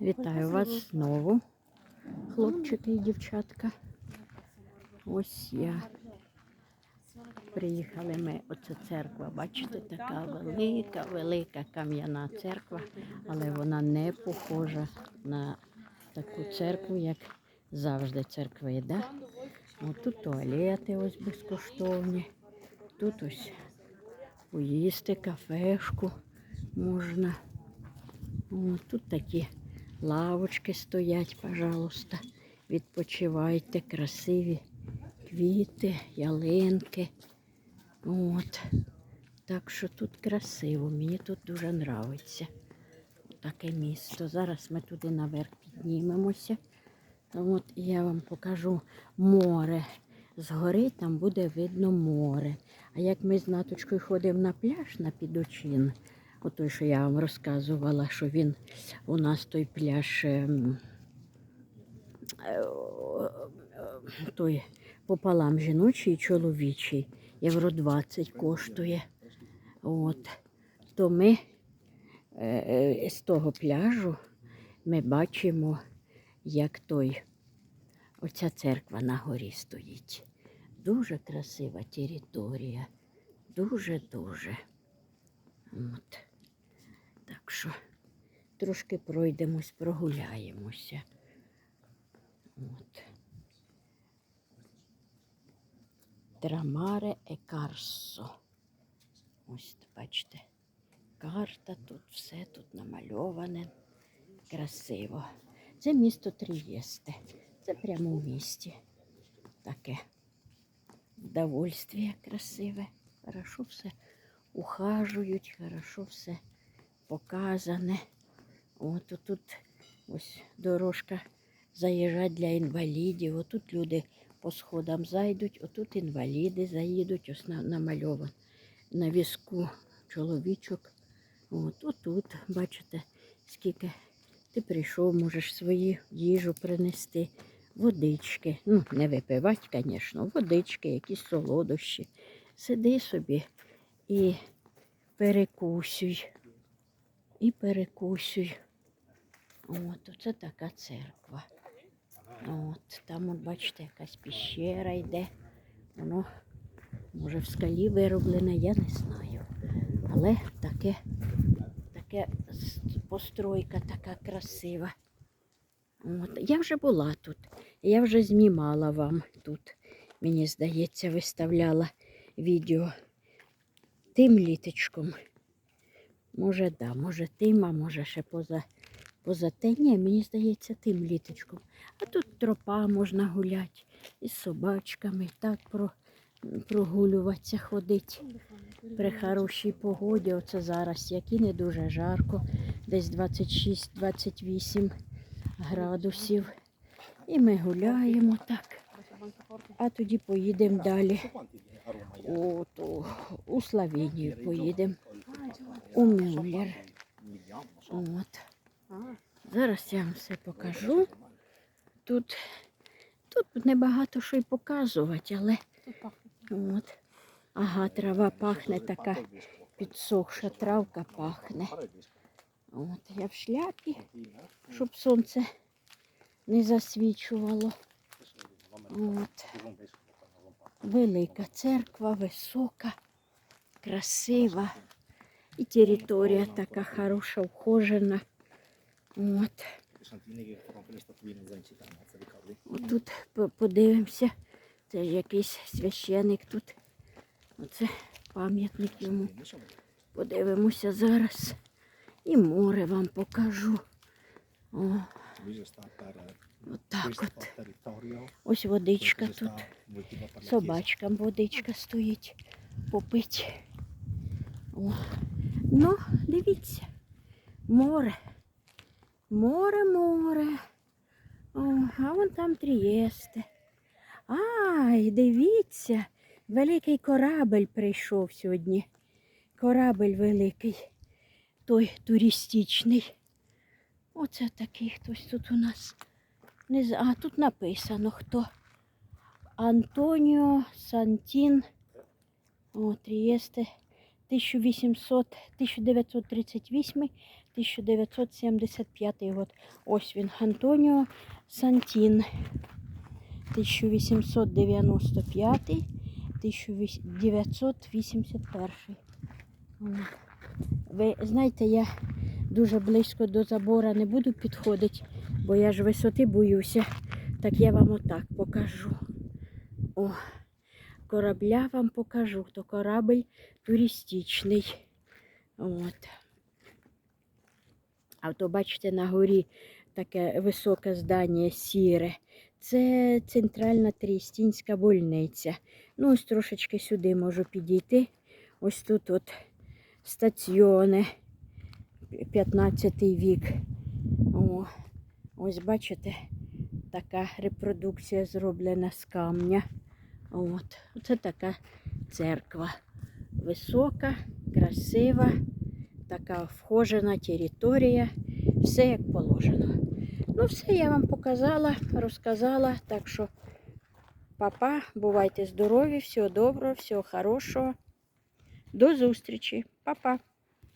Вітаю вас знову, хлопчики і дівчатка. Ось я. Приїхали ми, оце церква, бачите, така велика, велика кам'яна церква, але вона не похожа на таку церкву, як завжди церкви. Да? От тут туалети ось безкоштовні, тут ось поїсти, кафешку можна. От тут такі лавочки стоять, пожалуйста. Відпочивайте, красиві квіти, ялинки. От. Так що тут красиво, мені тут дуже подобається. Таке місто. Зараз ми туди наверх піднімемося. От я вам покажу море. Згори там буде видно море. А як ми з наточкою ходимо на пляж на підочин, отой, що я вам розказувала, що він у нас той пляж ем, е, той пополам жіночий і чоловічий, євро 20 коштує. От. То ми е, е, з того пляжу ми бачимо, як той, оця церква на горі стоїть. Дуже красива територія. Дуже-дуже. От. Так що трошки пройдемось, прогуляємося. От. Трамаре e Карсо. Ось бачите, карта тут, все тут намальоване. Красиво. Це місто Трієсте. Це прямо в місті. Таке вдовольствие красиве. Хорошо все ухажують, хорошо все показане. От тут ось дорожка заїжджать для інвалідів. Отут люди по сходам зайдуть, отут інваліди заїдуть, ось на- намальовано на візку чоловічок. От отут, бачите, скільки ти прийшов, можеш свою їжу принести, водички. Ну, не випивати, звісно, водички, якісь солодощі. Сиди собі і перекусюй. І перекусюй. От, оце така церква. От, там, от, бачите, якась піщера йде. Воно, може, в скалі вироблене, я не знаю. Але таке, таке постройка така красива. От. Я вже була тут. Я вже знімала вам тут. Мені здається, виставляла відео тим літочком. Може, да, може тим, а може ще поза, поза те. Ні, мені здається, тим літочком. А тут тропа можна гуляти із собачками, так про, прогулюватися, ходити при хорошій погоді. Оце зараз, як і не дуже жарко, десь 26-28 градусів. І ми гуляємо так. А тоді поїдемо далі. Ту- у Словенію поїдемо. У Мюллер. От. Зараз я вам все покажу. Тут, тут небагато що й показувати, але от. Ага, трава пахне така підсохша травка пахне. От я в шляпі, щоб сонце не засвічувало. От. Велика церква, висока, красива. І територія така хороша, ухожена. От. Отут по- подивимося. Це ж якийсь священик тут. Оце пам'ятник йому. Подивимося зараз. І море вам покажу. О, отак от. Ось водичка тут. Собачкам водичка стоїть. Попить. О. Ну, дивіться. Море. Море, море. О, а вон там Трієсте. Ай, дивіться. Великий корабель прийшов сьогодні. Корабель великий, той туристичний. Оце такий хтось тут у нас. А тут написано хто. Антоніо Сантін. О, Трієсте 1800, 1938 1975 год. Ось він, Антоніо Сантін. 1895, 1981. Ви знаєте, я дуже близько до забора не буду підходити, бо я ж висоти боюся. Так я вам отак покажу. О, корабля вам покажу. То корабль туристичний. От. А то бачите на горі таке високе здання сіре. Це центральна Трістінська больниця. Ну, ось трошечки сюди можу підійти. Ось тут от стаціони 15 вік. О, ось бачите, така репродукція зроблена з камня. От. Оце така церква. Висока, красива, така вхожена територія. Все як положено. Ну, все я вам показала, розказала. Так що, папа, бувайте здорові, всього доброго, всього хорошого. До зустрічі. Па-па.